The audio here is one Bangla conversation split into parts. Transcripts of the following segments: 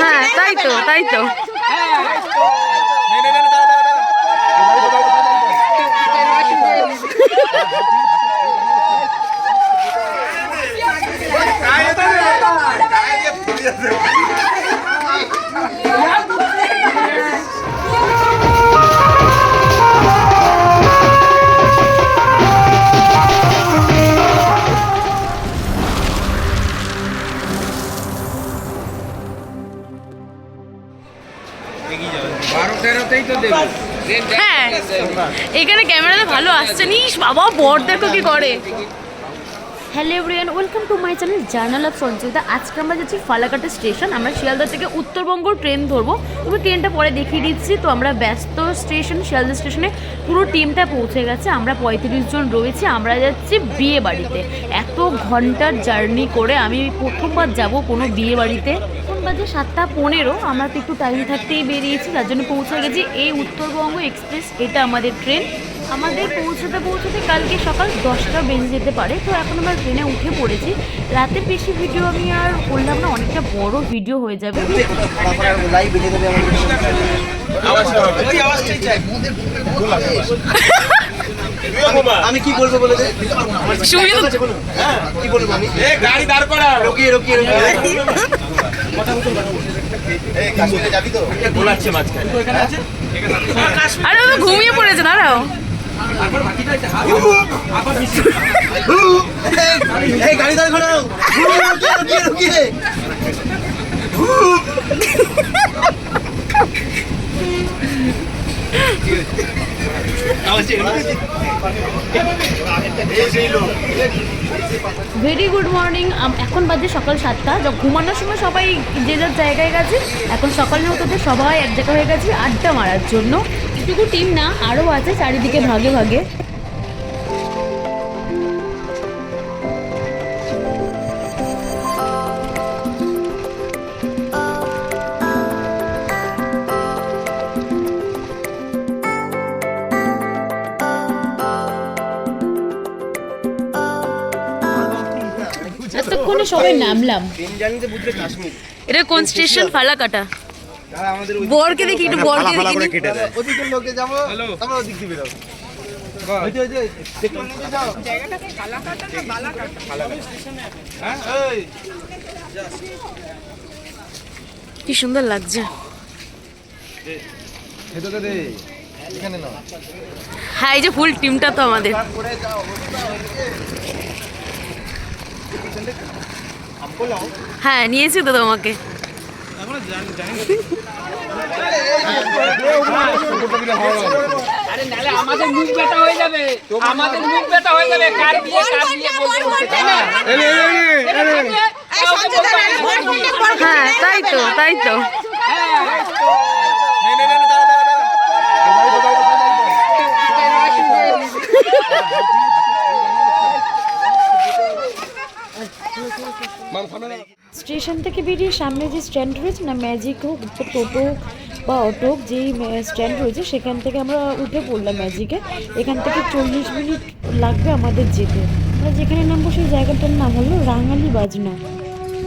হ্যাঁ তাই তো তাই তো বারো এখানে ক্যামেরাতে ভালো আসছে। নিস বাবা বর দেখো কি করে? Hello everyone welcome to my channel journal of Sanchita আজকে আমরা যাচ্ছি ফালাকাটা স্টেশন। আমরা শিয়ালদা থেকে উত্তরবঙ্গ ট্রেন ধরবো। তবে ট্রেনটা পরে দেখিয়ে দিচ্ছি। তো আমরা ব্যস্ত স্টেশন শিয়ালদা স্টেশনে পুরো টিমটা পৌঁছে গেছে। আমরা পঁয়ত্রিশ জন রয়েছি। আমরা যাচ্ছি বিয়ে বাড়িতে। এত ঘণ্টার জার্নি করে আমি প্রথমবার যাব কোনো বিয়ে বাড়িতে। বাজে সাতটা পনেরো। আমরা তো একটু টাইম থাকতেই বেরিয়েছি। তার জন্য পৌঁছে গেছি এই উত্তরবঙ্গ এক্সপ্রেস। এটা আমাদের ট্রেন আমাদের পৌঁছতে পৌঁছতে কালকে সকাল দশটা বেজে যেতে পারে। তো এখন আমরা ট্রেনে উঠে পড়েছি। রাতের বেশি ভিডিও আমি আর করলাম না অনেকটা বড় ভিডিও হয়ে যাবে। আমি কি বলব বলে হ্যাঁ কি বলব আমি? গাড়ি দাঁড় করা। রকিয়ে রকিয়ে আরে ঘুমিয়ে পড়েছে দাঁড়াও। গাড়ি দাঁড় করাও রকিয়ে রকিয়ে রকিয়ে ভেরি গুড মর্নিং এখন বাজে সকাল সাতটা। যখন ঘুমানোর সময় সবাই যে যার জায়গায় গেছে এখন সকাল হতে সবাই এক জায়গা হয়ে গেছে আড্ডা মারার জন্য। এটুকু টিম না আরও আছে চারিদিকে ভাগে ভাগে। এতক্ষণে সবাই নামলাম। এটা কোন স্টেশন? ফালাকাটা। বরকে দেখি একটু বরকে দেখি কেটে দেয়। ওদিকের লোকে যাব তারপর ওদিক দিয়ে বেরোবো। ওই যে, ওই যে, পেট্রোল নিতে যাও। হ্যাঁ, এই, কি সুন্দর লাগছে। হ্যাঁ এই যে ফুল টিমটা তো আমাদের। হ্যাঁ নিয়েছি তো তোমাকে। আরে নালে আমাদের মুখ ব্যথা হয়ে যাবে আমাদের মুখ ব্যথা হয়ে যাবে কার বিয়ে কার বিয়ে বলতে বলতে তাই না। হ্যাঁ তাই তো তাই তো স্টেশন থেকে বেরিয়ে সামনে যে স্ট্যান্ড রয়েছে না ম্যাজিক হোক টোটো বা অটো যেই স্ট্যান্ড রয়েছে সেখান থেকে আমরা উঠে পড়লাম ম্যাজিকে এখান থেকে চল্লিশ মিনিট লাগবে আমাদের যেতে। আমরা যেখানে নামবো সেই জায়গাটার নাম হলো রাঙালি বাজনা।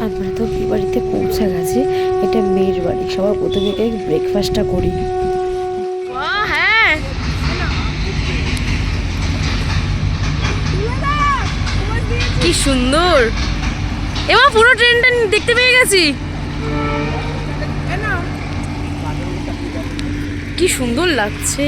আমরা তো বাড়িতে পৌঁছে গেছি। এটা মেয়ের বাড়ি। সবার প্রথমে ব্রেকফাস্টটা করি। হ্যাঁ। কি সুন্দর। এবার পুরো ট্রেনটা দেখতে পেয়ে গেছি। কি সুন্দর লাগছে।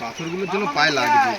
পাথরগুলোর জন্য পায়ে লাগবে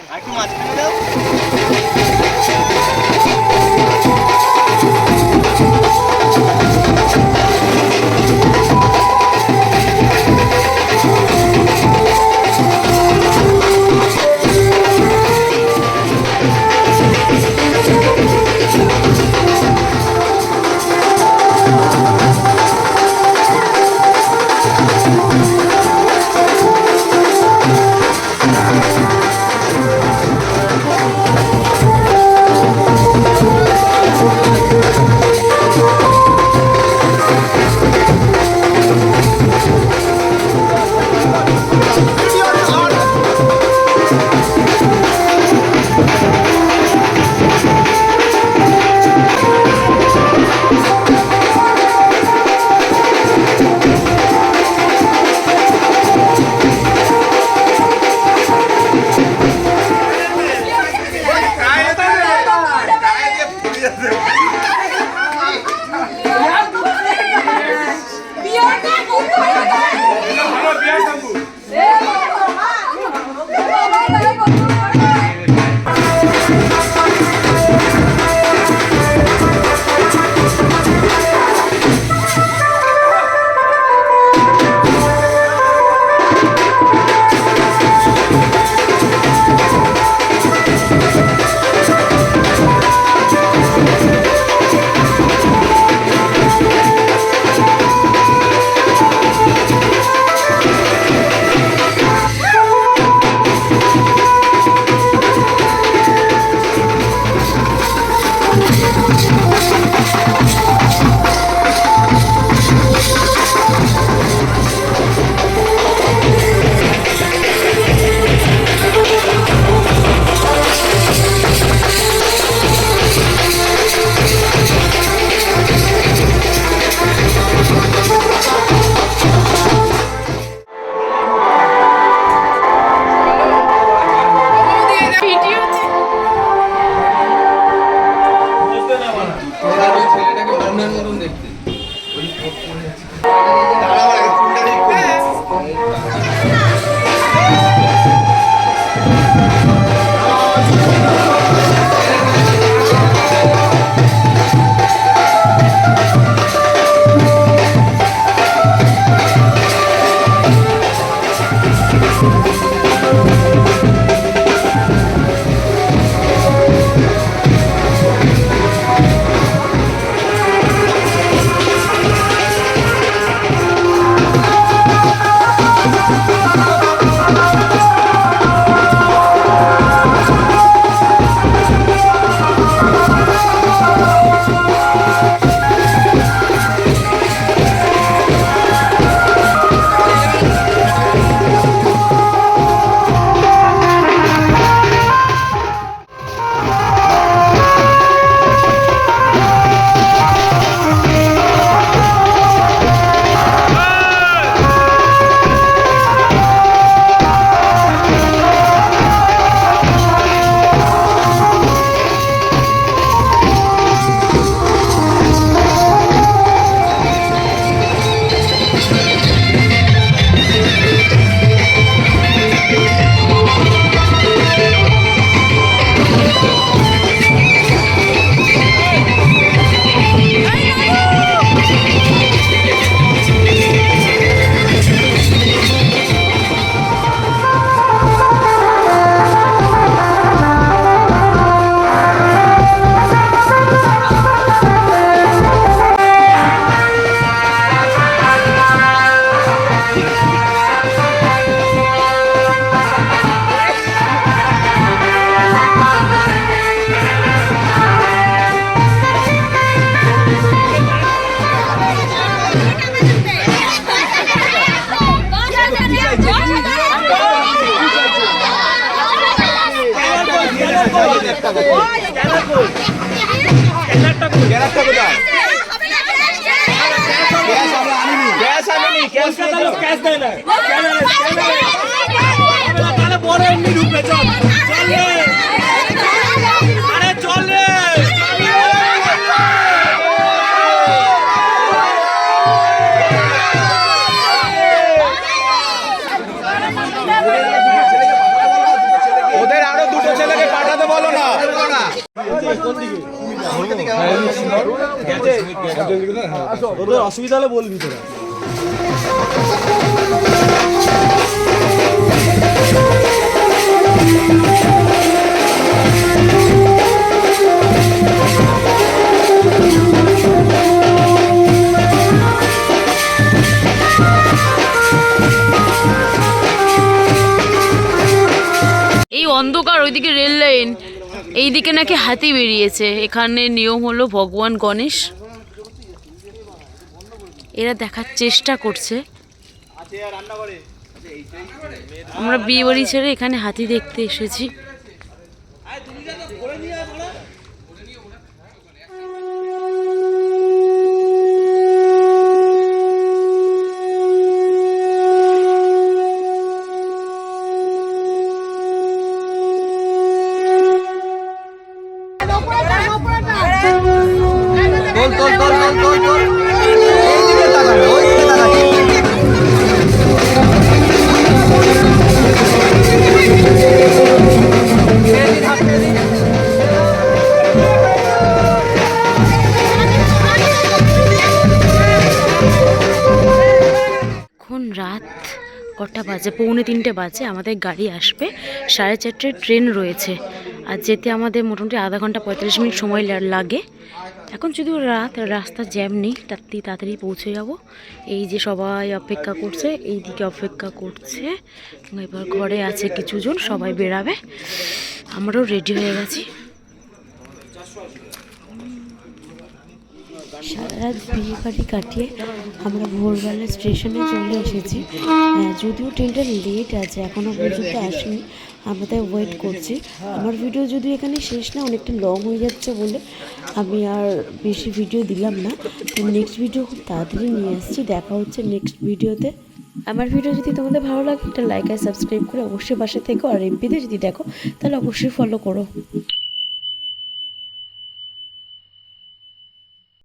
ওদের তোদের অসুবিধা হলে বলবি তোরা এই অন্ধকার ওইদিকে রেল লাইন এইদিকে নাকি হাতি বেরিয়েছে। এখানে নিয়ম হলো ভগবান গণেশ। এরা দেখার চেষ্টা করছে। আমরা বিয়ে বাড়ি ছেড়ে এখানে হাতি দেখতে এসেছি। বাজে, পৌনে তিনটে বাজে, আমাদের গাড়ি আসবে। সাড়ে চারটে ট্রেন রয়েছে। আর যেতে আমাদের মোটামুটি আধা ঘণ্টা পঁয়তাল্লিশ মিনিট সময় লাগে। এখন যদিও রাত, রাস্তা জ্যাম নেই, তাড়াতাড়ি তাড়াতাড়ি পৌঁছে যাব। এই যে সবাই অপেক্ষা করছে এই দিকে অপেক্ষা করছে। এবার ঘরে আছে কিছুজন, সবাই বেরাবে। আমরাও রেডি হয়ে গেছি। সারা রাত বিয়ে বাড়ি কাটিয়ে আমরা ভোরবেলা স্টেশনে চলে এসেছি। যদিও ট্রেনটা লেট আছে এখনও পর্যন্ত আসেনি। আমরা তাই ওয়েট করছি। আমার ভিডিও যদি এখানে শেষ না, অনেকটা লং হয়ে যাচ্ছে বলে আমি আর বেশি ভিডিও দিলাম না। তো নেক্সট ভিডিও খুব তাড়াতাড়ি নিয়ে আসছি, দেখা হচ্ছে নেক্সট ভিডিওতে আমার ভিডিও যদি তোমাদের ভালো লাগে, একটা লাইক আর সাবস্ক্রাইব করে অবশ্যই পাশে থেকো। আর এমপিতে যদি দেখো, তাহলে অবশ্যই ফলো করো।